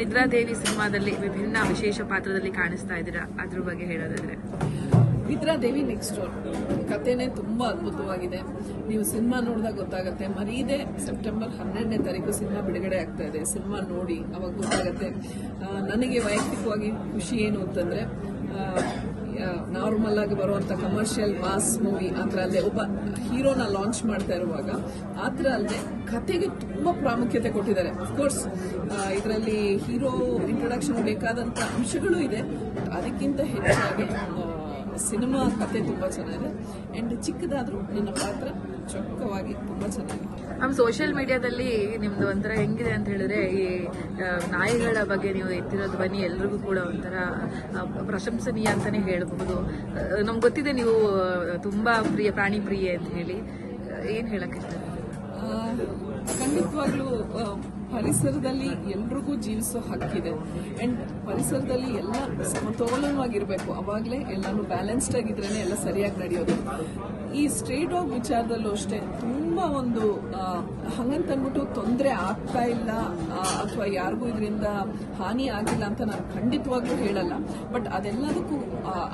ನಿದ್ರಾದೇವಿ ಸಿನಿಮಾದಲ್ಲಿ ವಿಭಿನ್ನ ವಿಶೇಷ ಪಾತ್ರದಲ್ಲಿ ಕಾಣಿಸ್ತಾ ಇದ್ದೀರಾ? ಅದ್ರ ಬಗ್ಗೆ ಹೇಳೋದಾದ್ರೆ. ನಿದ್ರಾದೇವಿ ನೆಕ್ಸ್ಟ್ ಕಥೆನೇ ತುಂಬಾ ಅದ್ಭುತವಾಗಿದೆ. ನೀವು ಸಿನಿಮಾ ನೋಡಿದಾಗ ಗೊತ್ತಾಗುತ್ತೆ, ಮರೀದೆ ಸೆಪ್ಟೆಂಬರ್ ಹನ್ನೆರಡನೇ ತಾರೀಕು ಸಿನಿಮಾ ಬಿಡುಗಡೆ ಆಗ್ತಾ ಇದೆ. ಸಿನಿಮಾ ನೋಡಿ ಅವಾಗ ಗೊತ್ತಾಗುತ್ತೆ. ನನಗೆ ವೈಯಕ್ತಿಕವಾಗಿ ಖುಷಿ ಏನು ಅಂತಂದ್ರೆ ನಾರ್ಮಲ್ ಆಗಿ ಬರುವಂತ ಕಮರ್ಷಿಯಲ್ ಮಾಸ್ ಮೂವಿ ಆ ಅಲ್ಲದೆ ಒಬ್ಬ ಹೀರೋನ ಲಾಂಚ್ ಮಾಡ್ತಾ ಇರುವಾಗ, ಆ ಅಲ್ಲದೆ ಕತೆಗೆ ತುಂಬಾ ಪ್ರಾಮುಖ್ಯತೆ ಕೊಟ್ಟಿದ್ದಾರೆ. ಅಫ್ಕೋರ್ಸ್ ಇದರಲ್ಲಿ ಹೀರೋ ಇಂಟ್ರೊಡಕ್ಷನ್ ಬೇಕಾದಂತ ಅಂಶಗಳು ಇದೆ ಅದಕ್ಕಿಂತ ಹೆಚ್ಚಾಗಿ ಸಿನಿಮಾ ಕತೆ ತುಂಬಾ ಚೆನ್ನಾಗಿದೆ. ಅಂಡ್ ಚಿಕ್ಕದಾದ್ರೂ ನನ್ನ ಪಾತ್ರ ಚೊಕ್ಕವಾಗಿ ತುಂಬಾ ಚೆನ್ನಾಗಿದೆ. ನಮ್ಮ ಸೋಷಿಯಲ್ ಮೀಡಿಯಾದಲ್ಲಿ ನಿಮ್ದು ಒಂಥರ ಹೆಂಗಿದೆ ಅಂತ ಹೇಳಿದ್ರೆ ಈ ನಾಯಿಗಳ ಬಗ್ಗೆ ನೀವು ಎತ್ತಿರೋ ಧ್ವನಿ ಎಲ್ರಿಗೂ ಕೂಡ ಒಂಥರ ಪ್ರಶಂಸನೀಯ ಅಂತಾನೆ ಹೇಳಬಹುದು ನಮ್ಗೆ ಗೊತ್ತಿದೆ ನೀವು ತುಂಬಾ ಪ್ರಿಯ ಪ್ರಾಣಿ ಪ್ರಿಯೆ ಅಂತ ಹೇಳಿ. ಏನು ಏನ್ ಹೇಳಕ್ ಆ, ಖಂಡಿತವಾಗ್ಲೂ ಪರಿಸರದಲ್ಲಿ ಎಲ್ರಿಗೂ ಜೀವಿಸೋ ಹಕ್ಕಿದೆ. ಅಂಡ್ ಪರಿಸರದಲ್ಲಿ ಎಲ್ಲ ಸಮತೋಲನವಾಗಿರಬೇಕು. ಅವಾಗಲೇ ಎಲ್ಲಾನು ಬ್ಯಾಲೆನ್ಸ್ಡ್ ಆಗಿದ್ರೇನೆ ಎಲ್ಲ ಸರಿಯಾಗಿ ನಡೆಯೋದು. ಈ ಸ್ಟ್ರೇಟ್ ಡಾಗ್ ವಿಚಾರದಲ್ಲೂ ಅಷ್ಟೇ ತುಂಬಾ ಒಂದು ಹಂಗಂತ ಅಂದ್ಬಿಟ್ಟು ತೊಂದರೆ ಆಗ್ತಾ ಇಲ್ಲ ಅಥವಾ ಯಾರಿಗೂ ಇದರಿಂದ ಹಾನಿ ಆಗಿಲ್ಲ ಅಂತ ನಾನು ಖಂಡಿತವಾಗ್ಲೂ ಹೇಳಲ್ಲ. ಬಟ್ ಅದೆಲ್ಲದಕ್ಕೂ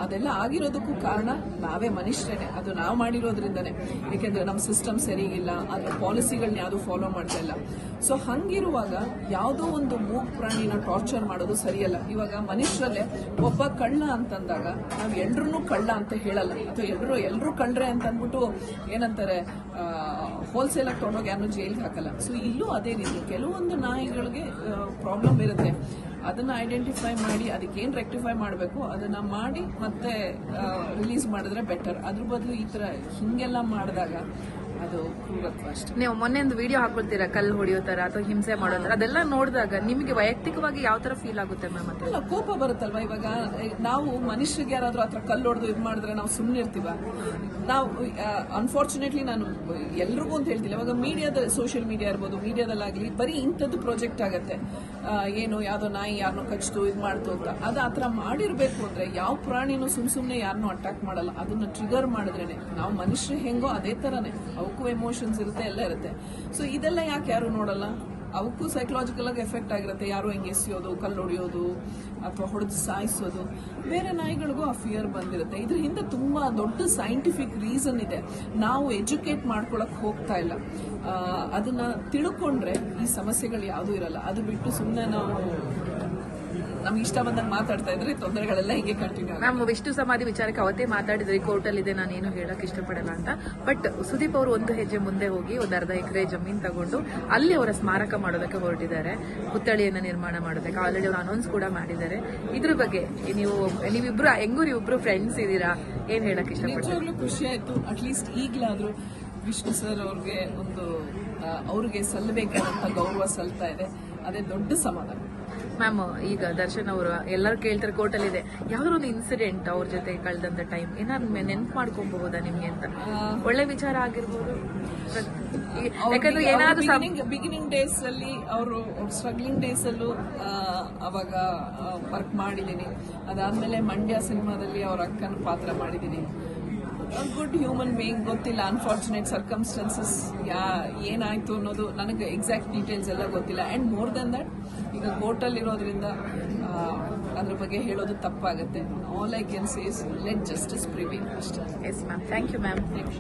ಅದೆಲ್ಲ ಆಗಿರೋದಕ್ಕೂ ಕಾರಣ ನಾವೇ ಮನುಷ್ಯನೇ ಅದು ನಾವು ಮಾಡಿರೋದ್ರಿಂದನೇ. ಏಕೆಂದ್ರೆ ನಮ್ಮ ಸಿಸ್ಟಮ್ ಸರಿಗಿಲ್ಲ ಅದ್ರ ಪಾಲಿಸಿಗಳನ್ನ ಯಾವುದು ಫಾಲೋ ಮಾಡ್ತಾ ಇಲ್ಲ. ಸೊ ಹಂಗಿರುವಾಗ ಯಾವುದೋ ಒಂದು ಮೂಗ್ ಪ್ರಾಣಿನ ಟಾರ್ಚರ್ ಮಾಡೋದು ಸರಿಯಲ್ಲ. ಇವಾಗ ಮನುಷ್ಯರಲ್ಲೇ ಒಬ್ಬ ಕಳ್ಳ ಅಂತಂದಾಗ ನಾವು ಎಲ್ರೂ ಕಳ್ಳ ಅಂತ ಹೇಳಲ್ಲ. ಅಥವಾ ಎಲ್ಲರೂ ಎಲ್ಲರೂ ಕಳ್ರೆ ಅಂತ ಅಂದ್ಬಿಟ್ಟು ಏನಂತಾರೆ ಹೋಲ್ಸೇಲ್ ಆಗಿ ತೊಗೊಂಡೋಗಿ ಯಾರು ಜೈಲ್ಗೆ ಹಾಕಲ್ಲ. ಸೊ ಇಲ್ಲೂ ಅದೇ ರೀತಿ ಕೆಲವೊಂದು ನಾಯಿಗಳಿಗೆ ಪ್ರಾಬ್ಲಮ್ ಇರುತ್ತೆ. ಅದನ್ನ ಐಡೆಂಟಿಫೈ ಮಾಡಿ ಅದಕ್ಕೆ ಏನ್ ರೆಕ್ಟಿಫೈ ಮಾಡಬೇಕು, ಅದನ್ನ ಮಾಡಿ ಮತ್ತೆ ರಿಲೀಸ್ ಮಾಡಿದ್ರೆ ಬೆಟರ್ ಅದ್ರ ಬದಲು ಈ ತರ ಹಿಂಗೆಲ್ಲ ಮಾಡಿದಾಗ ಅದು ಅಷ್ಟೇ. ನೀವು ಮೊನ್ನೆ ಒಂದು ವಿಡಿಯೋ ಹಾಕೊಳ್ತೀರಾ? ಕಲ್ಲು ಹೊಡೆಯೋ ತರ ಅಥವಾ ಹಿಂಸೆ ಮಾಡೋ ತರ? ಅದೆಲ್ಲ ನೋಡಿದಾಗ ನಿಮಗೆ ವೈಯಕ್ತಿಕವಾಗಿ ಯಾವ ತರ ಫೀಲ್ ಆಗುತ್ತೆ ಮ್ಯಾಮ್ ಅಂತ ಅಲ್ಲ ಕೋಪ ಬರುತ್ತಲ್ವಾ ಇವಾಗ? ನಾವು ಮನುಷ್ಯರಿಗೆ ಯಾರಾದ್ರೂ ಹತ್ರ ಕಲ್ಲು ಹೊಡೆದು ಇದು ಮಾಡಿದ್ರೆ ನಾವು ಸುಮ್ಮನೆ ಇರ್ತೀವ? ನಾವು ಅನ್ಫಾರ್ಚುನೇಟ್ಲಿ ನಾನು ಎಲ್ರಿಗೂ ಅಂತ ಹೇಳ್ತಿಲ್ಲ. ಇವಾಗ ಮೀಡಿಯಾದ ಸೋಷಿಯಲ್ ಮೀಡಿಯಾ ಇರ್ಬೋದು ಮೀಡಿಯಾದಲ್ಲಾಗಲಿ ಬರೀ ಇಂಥದ್ದು ಪ್ರಾಜೆಕ್ಟ್ ಆಗತ್ತೆ. ಏನು ಯಾವ್ದೋ ನಾಯಿ ಯಾರನ್ನೋ ಕಚ್ಚಿತು ಇದು ಮಾಡ್ತು ಅಂತ. ಅದು ಆ ಥರ ಮಾಡಿರಬೇಕು ಅಂದರೆ ಯಾವ ಪ್ರಾಣಿನೂ ಸುಮ್ಮ ಸುಮ್ಮನೆ ಯಾರನ್ನೂ ಅಟ್ಯಾಕ್ ಮಾಡಲ್ಲ. ಅದನ್ನು ಟ್ರಿಗರ್ ಮಾಡಿದ್ರೇನೆ. ನಾವು ಮನುಷ್ಯರು ಹೆಂಗೋ ಅದೇ ಥರನೇ ಅವಕ್ಕೂ ಎಮೋಷನ್ಸ್ ಇರುತ್ತೆ, ಎಲ್ಲ ಇರುತ್ತೆ. ಸೊ ಇದೆಲ್ಲ ಯಾಕೆ ಯಾರು ನೋಡಲ್ಲ? ಅವಕ್ಕೂ ಸೈಕಲಾಜಿಕಲ್ ಆಗಿ ಎಫೆಕ್ಟ್ ಆಗಿರುತ್ತೆ. ಯಾರು ಹೆಂಗೆ ಎಸೆಯೋದು, ಕಲ್ಲು ಹೊಡೆಯೋದು, ಅಥವಾ ಹೊಡೆದು ಸಾಯಿಸೋದು. ಬೇರೆ ನಾಯಿಗಳಿಗೂ ಆ ಫಿಯರ್ ಬಂದಿರುತ್ತೆ. ಇದ್ರ ಹಿಂದೆ ತುಂಬಾ ದೊಡ್ಡ ಸೈಂಟಿಫಿಕ್ ರೀಸನ್ ಇದೆ. ನಾವು ಎಜುಕೇಟ್ ಮಾಡ್ಕೊಳಕ್ ಹೋಗ್ತಾ ಇಲ್ಲ. ಅದನ್ನ ತಿಳ್ಕೊಂಡ್ರೆ ಈ ಸಮಸ್ಯೆಗಳು ಯಾವುದೂ ಇರಲ್ಲ. ಅದು ಬಿಟ್ಟು ಸುಮ್ಮನೆ ನಾವು ನಮ್ಗೆ ಇಷ್ಟ ಬಂದಾಗ ಮಾತಾಡ್ತಾ ಇದ್ರೆ ತೊಂದರೆಗಳೆಲ್ಲ ಹಿಂಗೆ ಕಂಟಿನ್ಯೂ ಮ್ಯಾಮ್ ವಿಷ್ಣು ಸಮಾಧಿ ವಿಚಾರಕ್ಕೆ ಅವತ್ತೇ ಮಾತಾಡಿದ್ರಿ ಕೋರ್ಟಲ್ಲಿ ಇದೆ ನಾನೇನು ಹೇಳಕ್ ಇಷ್ಟಪಡಲ್ಲ ಅಂತ. ಬಟ್ ಸುದೀಪ್ ಅವರು ಒಂದು ಹೆಜ್ಜೆ ಮುಂದೆ ಹೋಗಿ ಒಂದು ಅರ್ಧ ಎಕರೆ ಜಮೀನ್ ತಗೊಂಡು ಅಲ್ಲಿ ಅವರ ಸ್ಮಾರಕ ಮಾಡೋದಕ್ಕೆ ಹೊರಟಿದ್ದಾರೆ. ಪುತ್ಥಳಿಯನ್ನ ನಿರ್ಮಾಣ ಮಾಡೋದಕ್ಕೆ. ಆಲ್ರೆಡಿ ಅವರು ಅನೌನ್ಸ್ ಕೂಡ ಮಾಡಿದ್ದಾರೆ. ಇದ್ರ ಬಗ್ಗೆ ನೀವು ನೀವಿಬ್ರು ಹೆಂಗೂ ನೀವಿಬ್ರು ಫ್ರೆಂಡ್ಸ್ ಇದ್ದೀರಾ ಏನ್ ಹೇಳಕ್ ಇಷ್ಟಪಡ್ತೀರಾ? ನಿಜವಾಗ್ಲೂ ಖುಷಿ ಆಯ್ತು. ಅಟ್ಲೀಸ್ಟ್ ಈಗಲಾದ್ರೂ ವಿಷ್ಣು ಸರ್ ಅವ್ರಿಗೆ ಒಂದು ಅವ್ರಿಗೆ ಸಲ್ಲಬೇಕಾದಂತ ಗೌರವ ಸಲ್ತಾ ಇದೆ. ಅದೇ ದೊಡ್ಡ ಸಮಾಧಾನ. ಮ್ಯಾಮ್ ಈಗ ದರ್ಶನ್ ಅವರು ಎಲ್ಲರೂ ಕೇಳ್ತಾರೆ ಕೋರ್ಟಲ್ಲಿ ಇದೆ. ಯಾವ್ದಾದ್ರು ಒಂದು ಇನ್ಸಿಡೆಂಟ್ ಅವ್ರ ಜೊತೆ ಕಳೆದಂತ ಟೈಮ್ ಏನಾದ್ರು ನೆನ್ಪು ಮಾಡ್ಕೊಬಹುದಾ ನಿಮ್ಗೆ ಅಂತ? ಒಳ್ಳೆ ವಿಚಾರ ಆಗಿರ್ಬೋದು. ಯಾಕಂದ್ರೆ ಏನಾದ್ರು ಬಿಗಿನಿಂಗ್ ಡೇಸ್ ಅಲ್ಲಿ ಅವರು ಸ್ಟ್ರಗ್ಲಿಂಗ್ ಡೇಸ್ ಅಲ್ಲೂ ಅವಾಗ ವರ್ಕ್ ಮಾಡಿದ್ದೀನಿ ಅದಾದ್ಮೇಲೆ ಮಂಡ್ಯ ಸಿನಿಮಾದಲ್ಲಿ ಅವ್ರ ಅಕ್ಕನ ಪಾತ್ರ ಮಾಡಿದ್ದೀನಿ ಗುಡ್ ಹ್ಯೂಮನ್ ಬೀಯಿಂಗ್ ಗೊತ್ತಿಲ್ಲ ಅನ್ಫಾರ್ಚುನೇಟ್ ಸರ್ಕಮ್ಸ್ಟೆನ್ಸಸ್ ಯಾ ಏನಾಯ್ತು ಅನ್ನೋದು ನನಗೆ ಎಕ್ಸಾಕ್ಟ್ ಡೀಟೇಲ್ಸ್ ಎಲ್ಲ ಗೊತ್ತಿಲ್ಲ. ಆ್ಯಂಡ್ ಮೋರ್ ದೆನ್ ದಟ್ ಈಗ ಕೋರ್ಟಲ್ಲಿರೋದ್ರಿಂದ ಅದ್ರ ಬಗ್ಗೆ ಹೇಳೋದು ತಪ್ಪಾಗುತ್ತೆ. All I can says let justice prevail ಅಷ್ಟೇ. Yes ma'am thank you ma'am